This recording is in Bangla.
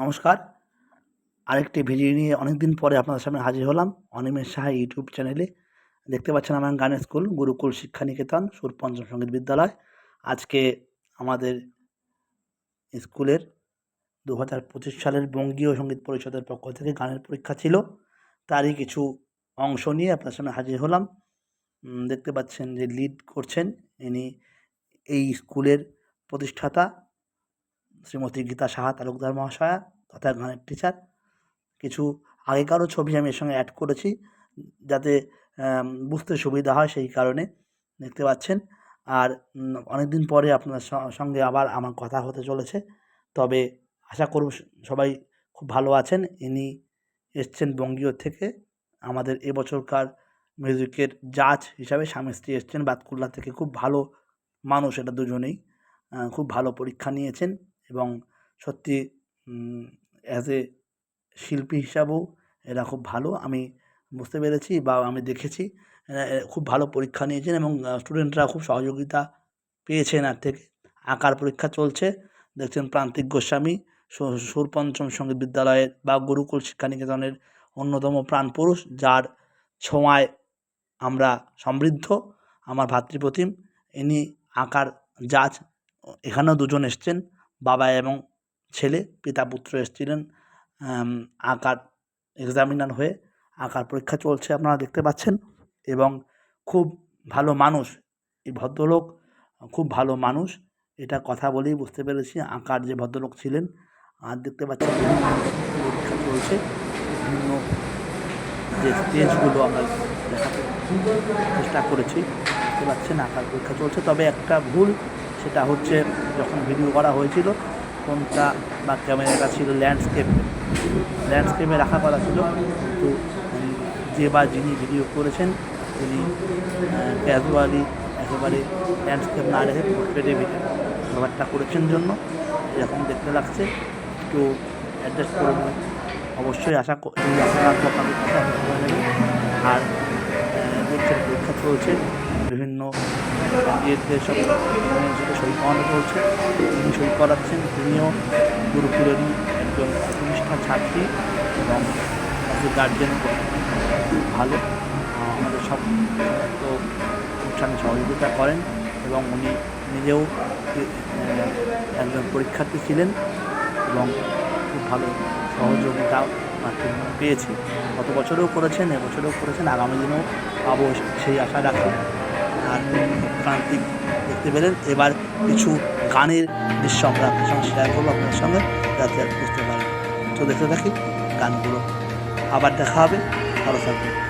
নমস্কার। আরেকটি ভিডিও নিয়ে অনেক দিন পরে আপনাদের সামনে হাজির হলাম অনিমেষ সাহা ইউটিউব চ্যানেলে দেখতে পাচ্ছেন আমার গানের স্কুল গুরুকুল শিক্ষা নিকেতন সুর পঞ্চম সংগীত বিদ্যালয়। আজকে আমাদের স্কুলের দু হাজার পঁচিশ সালের বঙ্গীয় সংগীত পরিষদের পক্ষ থেকে গানের পরীক্ষা ছিল। তারই কিছু অংশ নিয়ে আপনার সামনে হাজির হলাম। দেখতে পাচ্ছেন যে লিড করছেন ইনি এই স্কুলের প্রতিষ্ঠাতা। শ্রীমতী গীতা সাহা তালুকদার মহাশয়া তথা গানের টিচার কিছু আগেকারও ছবি আমি এর সঙ্গে অ্যাড করেছি যাতে বুঝতে সুবিধা হয় সেই কারণে দেখতে পাচ্ছেন। আর অনেক দিন পরে আপনার সঙ্গে আবার আমার কথা হতে চলেছে। তবে আশা করব সবাই খুব ভালো আছেন। ইনি এসছেন বঙ্গীয় থেকে। আমাদের এবছরকার মিউজিকের জাজ হিসাবে স্বামী স্ত্রী এসছেন। বাতকুল্লা থেকে খুব ভালো মানুষ এটা দুজনেই। খুব ভালো পরীক্ষা নিয়েছেন। এবং সত্যি অ্যাজ এ শিল্পী হিসাবেও এরা খুব ভালো। আমি বুঝতে পেরেছি বা আমি দেখেছি খুব ভালো পরীক্ষা নিয়েছেন এবং স্টুডেন্টরা খুব সহযোগিতা পেয়েছেন আর থেকে। আঁকার পরীক্ষা চলছে। দেখছেন প্রান্তিক গোস্বামী সুরপঞ্চম সুর সংগীত বিদ্যালয়ের বা গুরুকুল শিক্ষানিকেতনের অন্যতম প্রাণপুরুষ যার ছোঁয়ায় আমরা সমৃদ্ধ, আমার ভাতৃপ্রতিম। ইনি আঁকার জাজ, এখানেও দুজন এসছেন। বাবা এবং ছেলে, পিতা, পুত্র এসেছিলেন আঁকার এক্সামিনার হয়ে। আঁকার পরীক্ষা চলছে, আপনারা দেখতে পাচ্ছেন। এবং খুব ভালো মানুষ, এই ভদ্রলোক, খুব ভালো মানুষ। এটা কথা বলেই বুঝতে পেরেছি, আঁকার যে ভদ্রলোক ছিলেন। আর দেখতে পাচ্ছেন, পরীক্ষা চলছে। বিভিন্ন যে স্টেজগুলো আমরা দেখাতে চেষ্টা করেছি, দেখতে পাচ্ছেন, আঁকার পরীক্ষা চলছে। তবে একটা ভুল সেটা হচ্ছে যখন ভিডিও করা হয়েছিল, কোনটা বা ক্যামেরাটা ছিল ল্যান্ডস্কেপ ল্যান্ডস্কেপে রাখা করা ছিল। কিন্তু যে বা যিনি ভিডিও করেছেন তিনি ক্যাজুয়ালি একেবারে ল্যান্ডস্কেপ না রেখে পোর্ট্রেটে ব্যাপারটা করেছেন জন্য। এরকম দেখতে লাগছে। একটু অ্যাডজাস্ট করে অবশ্যই আশা করি আর পরীক্ষা চলছে। বিভিন্ন ইয়েদের সব সাথে সই করানো চলছে তিনি সই করাচ্ছেন। তিনিও গুরুকুলেরই একজন একনিষ্ঠা ছাত্রী এবং গার্জেন ভালো। আমাদের সব সমস্ত অনুষ্ঠানে সহযোগিতা করেন এবং উনি নিজেও একজন পরীক্ষার্থী ছিলেন এবং খুব ভালো সহযোগিতা পেয়েছি। গত বছরেও করেছেন, এবছরেও করেছেন, আগামী দিনেও পাবো সেই আশা রাখি। আর প্রান্তিক দেখতে পেলেন। এবার কিছু গানের দৃশ্য আমরা আপনার সঙ্গে শেয়ার করব আপনার সঙ্গে যাতে আর বুঝতে পারেন। তো দেখতে থাকি গানগুলো। আবার দেখা হবে। ভালো থাকবেন।